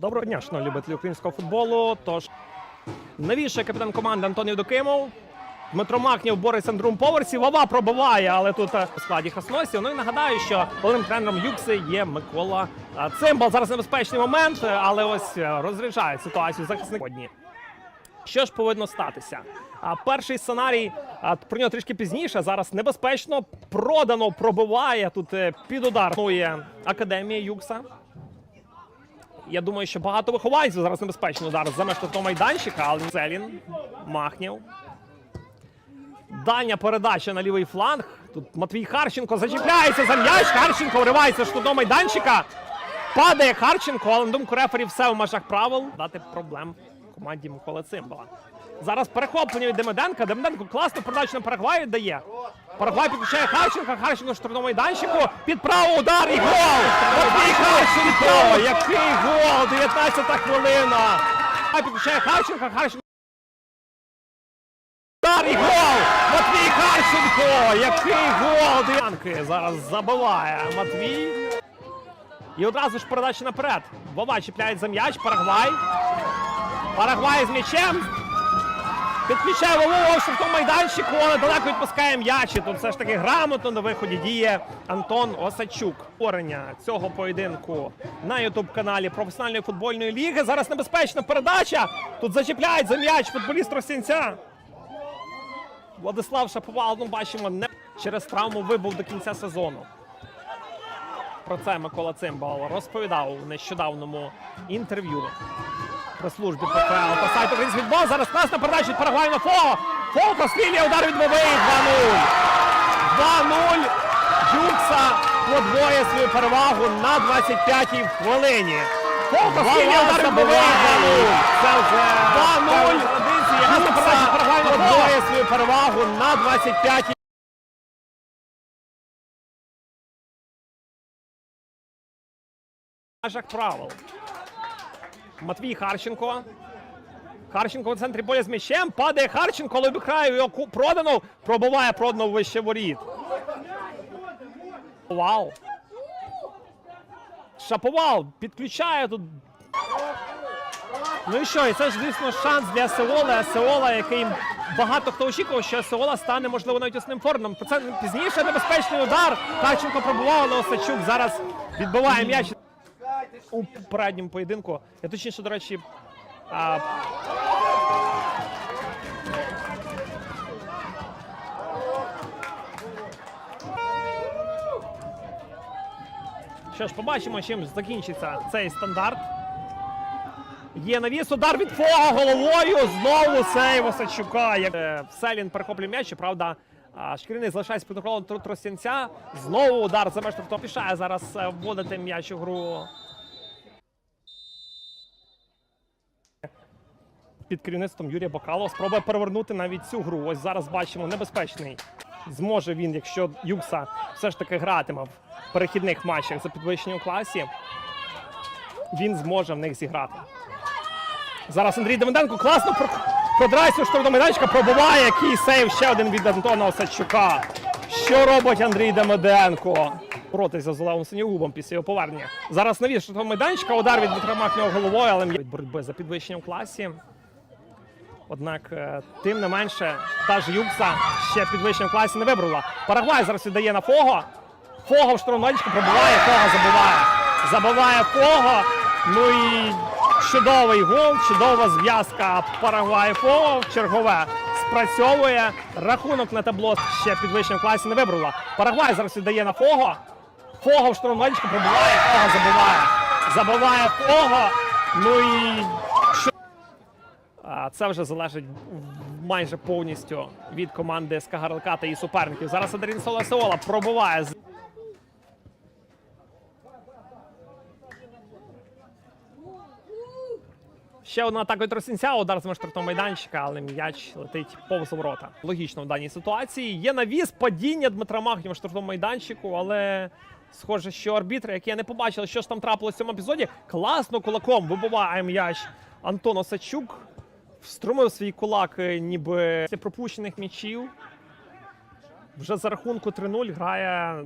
Доброго дня, шановні любителі українського футболу. Тож новіший капітан команди Антон Євдокимов. Дмитро Махнів бореться на другому поверсі. Вова пробиває, але тут е, у складі Хасносів. Ну і нагадаю, що головним тренером Юкси є Микола е, Цимбал. Зараз небезпечний момент, е, але ось розряджає ситуацію захисник. Що ж повинно статися? А перший сценарій а, про нього трішки пізніше. Зараз небезпечно продано пробиває тут під удар. Академія Юкса. Я думаю, що багато вихованців зараз небезпечно удар за меж того майданчика, але Зелін, Махнів. Дальня передача на лівий фланг. Тут Матвій Харченко зачіпляється за м'яч. Харченко вривається ж до майданчика. Падає Харченко, але на думку рефері все в межах правил. Дати проблем команді Миколи Цимбала. Зараз перехоплення від Демиденка. Демиденко класну передачу на Парагвай віддає. Парагвай підключає Харченка. Харченко в штрафному майданчику. Під право удар і гол! Матвій Харченко! Який гол! 19 хвилина! Парагвай Підключає Харченка. Харченко Удар і гол! Матвій Харченко! Який гол! Дев'янки зараз забиває Матвій. І одразу ж передача наперед. Вова чіпляє за м'яч. Парагвай. Парагвай з м'ячем. Підключає Вову в штрафному майданчику, але далеко відпускає м'яч. І Тут все ж таки грамотно на виході діє Антон Осадчук. Орення цього поєдинку на ютуб-каналі професіональної футбольної ліги. Зараз небезпечна передача. Тут зачіпляють за м'яч футболіст Росінця. Владислав Шаповал, ну бачимо, не через травму вибув до кінця сезону. Про це Микола Цимбал розповідав у нещодавному інтерв'ю при службі ПФЛ по сайту Український футбол. Зараз класна передача від Парагваю на Фо. Фо пострілює удар від Вови 2-0. 2-0. Юкса подвоє свою перевагу на 25-й хвилині. Фо пострілює удар від Вови 2-0. Це вже 2-0. Юкса подвоє свою перевагу на 25-й межах правил. Матвій Харченко. Харченко в центрі поля з м'ячем. Падає Харченко, але обіграє його Проданов. Пробиває Проданов вище воріт. Вау. Шаповал підключає тут. Ну і що? І це ж, звісно, шанс для Сеола. Сеола, який багато хто очікував, що Сеола стане, можливо, навіть основним. Про це пізніше небезпечний удар. Харченко пробував, але Осадчук зараз відбиває м'яч у передньому поєдинку. Я точніше, до речі, а, що ж, побачимо, чим закінчиться цей стандарт. Є навіс, удар від Фога головою. Знову сейв Осадчука. Е, Селін перехоплює м'яч, правда. а, залишається під контролем Тростянця. Знову удар за меж штрафного. Пішає зараз е, вводити м'яч у гру. Під керівництвом Юрія Бакалова спробує перевернути навіть цю гру. Ось зараз бачимо небезпечний. Зможе він, якщо Юкса все ж таки гратиме в перехідних матчах за підвищення у класі. Він зможе в них зіграти. Зараз Андрій Демиденко класно про- продрайся у штрафного майданчика, пробиває який сейв ще один від Антона Осадчука. Що робить Андрій Демиденко? Боротися з Олегом Синігубом після його повернення. Зараз навіс штрафного майданчика, удар від Махнього головою, але від боротьби за підвищення в класі. Однак, е, тим не менше, та ж Юкса ще в класі не вибрала. Парагвай зараз віддає на Фого. Фого в майданчику пробиває, Фого забиває. Забиває Фого. Ну і чудовий гол, чудова зв'язка Парагвай Фого в чергове. Спрацьовує рахунок на табло ще в класі не вибрала. Парагвай зараз віддає на Фого. Фого в майданчику пробиває, Фого забиває. Забиває Фого. Ну і Це вже залежить майже повністю від команди СК та її суперників. Зараз Адрін Солосеола пробуває. Ще одна атака від Росінця, удар з штрафного майданчика, але м'яч летить повз ворота. Логічно в даній ситуації. Є навіс, падіння Дмитра Махнєва штрафному майданчику, але схоже, що арбітри, які я не побачив, що ж там трапилось в цьому епізоді, класно кулаком вибиває м'яч Антон Осадчук. Вструмив свій кулак, е, ніби після пропущених м'ячів. Вже за рахунку 3-0 грає.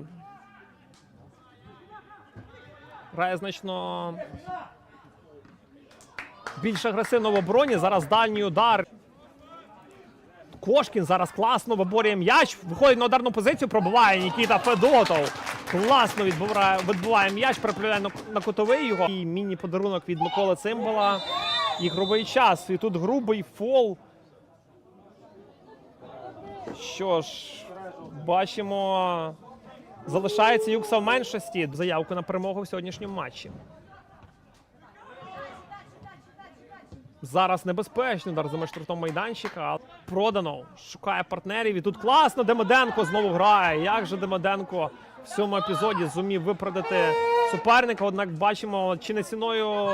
Грає значно більш агресивно в обороні. Зараз дальній удар. Кошкін зараз класно виборює м'яч. Виходить на ударну позицію, пробиває Нікіта Федотов. Класно відбиває, відбиває м'яч, переправляє на кутовий його. І міні-подарунок від Миколи Цимбала. Ігровий час. І тут грубий фол. Що ж, бачимо, залишається Юкса в меншості. Заявку на перемогу в сьогоднішньому матчі. Зараз небезпечно удар за штрафного майданчика. Продано. Шукає партнерів. І тут класно. Демиденко знову грає. Як же Демиденко в цьому епізоді зумів виправдати суперника? Однак бачимо, чи не ціною.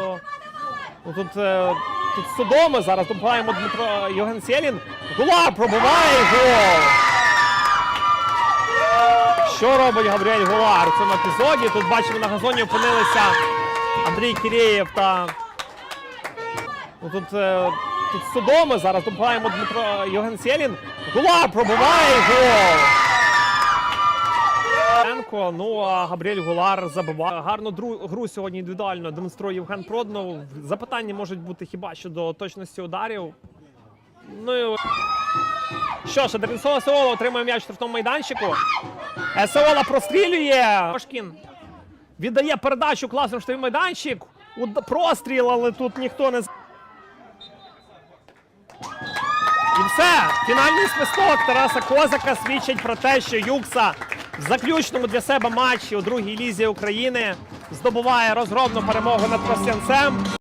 Ну, тут, е, тут судоми зараз допомагаємо Дмитро Євген Сєлін. Гулар пробиває гол. Що робить Габріель Гулар в цьому епізоді? Тут бачимо на газоні опинилися Андрій Кірєєв та Ну, тут, е, тут судоми зараз допомагаємо Дмитро Євген Сєлін. Гулар пробиває гол. Енко, Ну а Габріель Гулар забиває. Гарну гру сьогодні індивідуально демонструє Євген Проднов. Запитання можуть бути хіба щодо точності ударів. Ну і що ж, Дернсова Сеола отримує м'яч в штрафному майданчику. Сеола прострілює. Кошкін віддає передачу класно в штрафний майданчик. Простріл, але тут ніхто не і все. Фінальний свисток Тараса Козака свідчить про те, що Юкса в заключному для себе матчі у другій лізі України здобуває розгромну перемогу над Тростянцем.